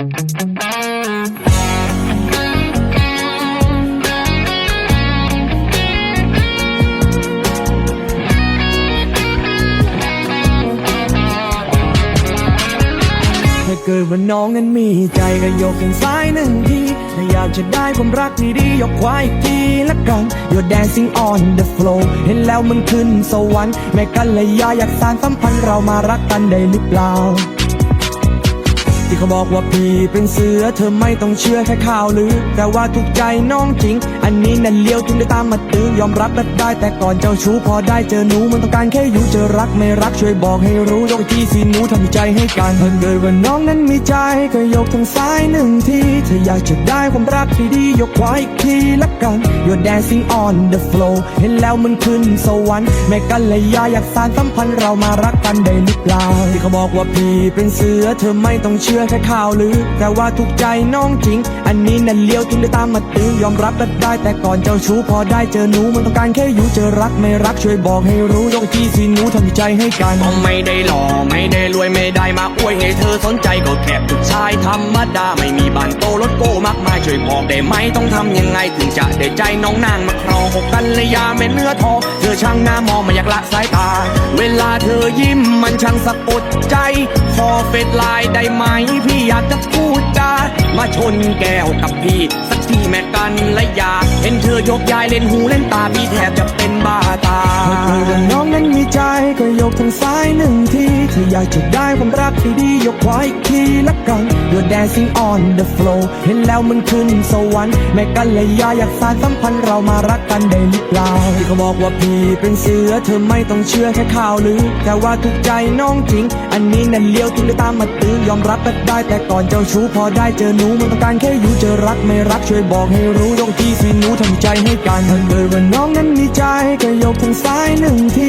ถ้าเกิดว่าน้องนั้นมีใจก็ยกแขนซ้ายหนึ่งที ถ้าอยากจะได้ความรักที่ดียกขวาอีกทีละกัน You're dancing on the floor เห็นแล้วมันขึ้นสวรรค์แม่กันเลยยาอยากสานสัมพันธ์เรามารักกันได้หรือเปล่า ที่เขาบอกว่าพี่เป็นเสือเธอไม่ต้องเชื่อแค่ข่าวลือ แต่ว่าถูกใจน้องจริง อันนี้นั่นเลี้ยวถึงได้ตามมาตื้อยอมรับแบบได้ แต่ก่อนเจ้าชู้พอได้เจอหนูมันต้องการแค่อยู่เจอรักไม่รักช่วยบอกให้รู้ยกที่สีหนูทำใจให้กันถ้าเกิดว่าน้องนั้นมีใจก็ยกทางซ้ายหนึ่งทีถ้าอยากจะได้ความรักที่ดียกขวาอีกทีละกัน You're dancing on the floor เห็นแล้วมันขึ้นสวรรค์แม่กันเลยยาอยากสานสัมพันธ์เรามารักกันได้หรือเปล่าที่เขาบอกว่าพี่เป็นเสือเธอไม่ต้องเชื่อแค่ข่าวลือแต่ว่าถูกใจน้องจริง อันนี้นั่นเลี้ยวถึงได้ตามมาตื้อยอมรับแบบได้ แต่ก่อนเจ้าชู้พอได้เจอหนูมันต้องการแค่อยู่เจอรักไม่รักช่วยบอกให้รู้ยกที่สีหนูทำใจให้กันก็ไม่ได้หล่อไม่ได้รวยไม่ได้มาอวยให้เธอสนใจก็แค่ผู้ชายธรรมดาไม่มีบ้านโตรถโก้มากมายช่วยบอกได้ไหมต้องทำยังไงถึงจะได้ใจน้องนางมาครองหกกันเลยยาแม่เนื้อทองเธอช่างหน้ามองไม่อยากละสายตา เวลาเธอยิ้มมันช่างสะกดใจขอเฟดไลน์ได้ไหมพี่อยากจะพูดจามาชนแก้วกับพี่สักทีแม่กันและยาเห็นเธอยกยายเล่นหูเล่นตาพี่แทบจะเป็นบ้าตาเมื่อน้องนั้นมีใจก็ยกทางซ้ายหนึ่งที ถ้าอยากจะได้ความรักที่ดียกขวาอีกทีละกัน You're dancing on the floor เห็นแล้วมันขึ้นสวรรค์แม่กันเลยยาอยากสานสัมพันธ์เรามารักกันได้หรือเปล่าที่เขาบอกว่าพี่เป็นเสือเธอไม่ต้องเชื่อแค่ข่าวลือ แต่ว่าถูกใจน้องจริง อันนี้นั่นเลี้ยวถึงได้ตามมาตื้อยอมรับแบบได้ แต่ก่อนเจ้าชู้พอได้เจอหนูมันต้องการแค่อยู่เจอรักไม่รักช่วยบอกให้รู้ยกที่สีหนูทำใจให้กันถ้าเกิดว่าน้องนั้นมีใจก็ยกทางซ้ายหนึ่งที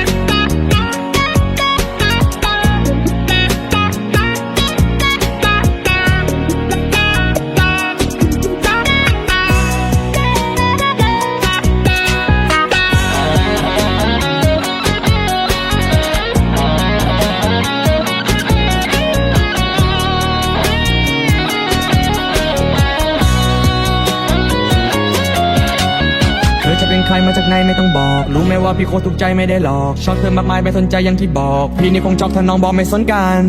ครมาจากไหนไม่ต้องบอก รู้ไหมว่าพี่โคตรถูกใจไม่ได้หลอกชอบเธอมากมายไม่สนใจอย่างที่บอก พี่นี่คงชอบถ้าน้องบอกไม่สนกัน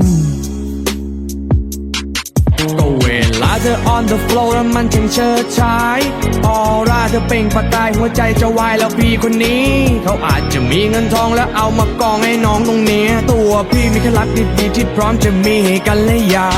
ก็เวลาเธอ on the floor แล้วมันช่างเชิดชายออร่าเธอเปล่งประกายหัวใจจะวายแล้วพี่คนนี้ เขาอาจจะมีเงินทองแล้วเอามากองให้น้องตรงเนี้ ตัวพี่มีแค่รักดีๆที่พร้อมจะมีกันและยา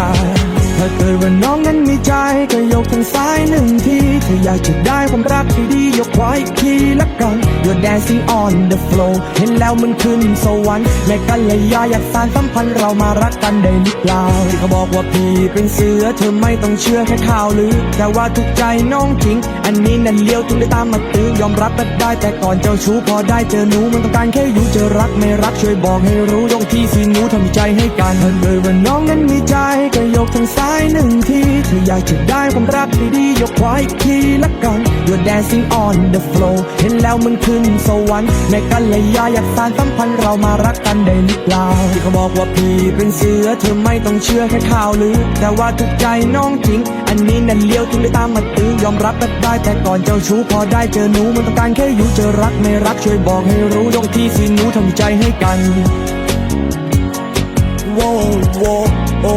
ถ้าเกิดว่าน้องนั้นมีใจก็ยกทางซ้ายหนึ่งที ถ้าอยากจะได้ความรักที่ดียกขวาอีกทีละกัน You're dancing on the floor เห็นแล้วมันขึ้นสวรรค์แม่กันเลยยาอยากสานสัมพันธ์เรามารักกันได้หรือเปล่าที่เขาบอกว่าพี่เป็นเสือเธอไม่ต้องเชื่อแค่ข่าวลือแต่ว่าถูกใจน้องจริง อันนี้นั่นเลี้ยวถึงได้ตามมาตื้อยอมรับแบบได้แต่ก่อนเจ้าชู้พอได้เจอหนูมันต้องการแค่อยู่เจอรักไม่รักช่วยบอกให้รู้ยกที่สีหนูทำใจให้กันถ้าเกิดว่าน้องนั้นมีใจก็ยกทางซ้ายหนึ่งทีถ้าอยากจะได้ความรักดีๆยกขวาอีกทีละกัน You're dancing on the floor เห็นแล้วมันขึ้นสวรรค์แม่กันเลยยาอยากสานสัมพันธ์เรามารักกันได้หรือเปล่าที่เขาบอกว่าพี่เป็นเสือเธอไม่ต้องเชื่อแค่ข่าวลือ แต่ว่าถูกใจน้องจริง อันนี้นั่นเลี้ยวถึงได้ตามมาตื้อยอมรับแบบได้แต่ก่อนเจ้าชู้พอได้เจอหนูมันต้องการแค่อยู่เจอรักไม่รักช่วยบอกให้รู้ยกที่สีหนูทำใจให้กันโว้โว้โอ้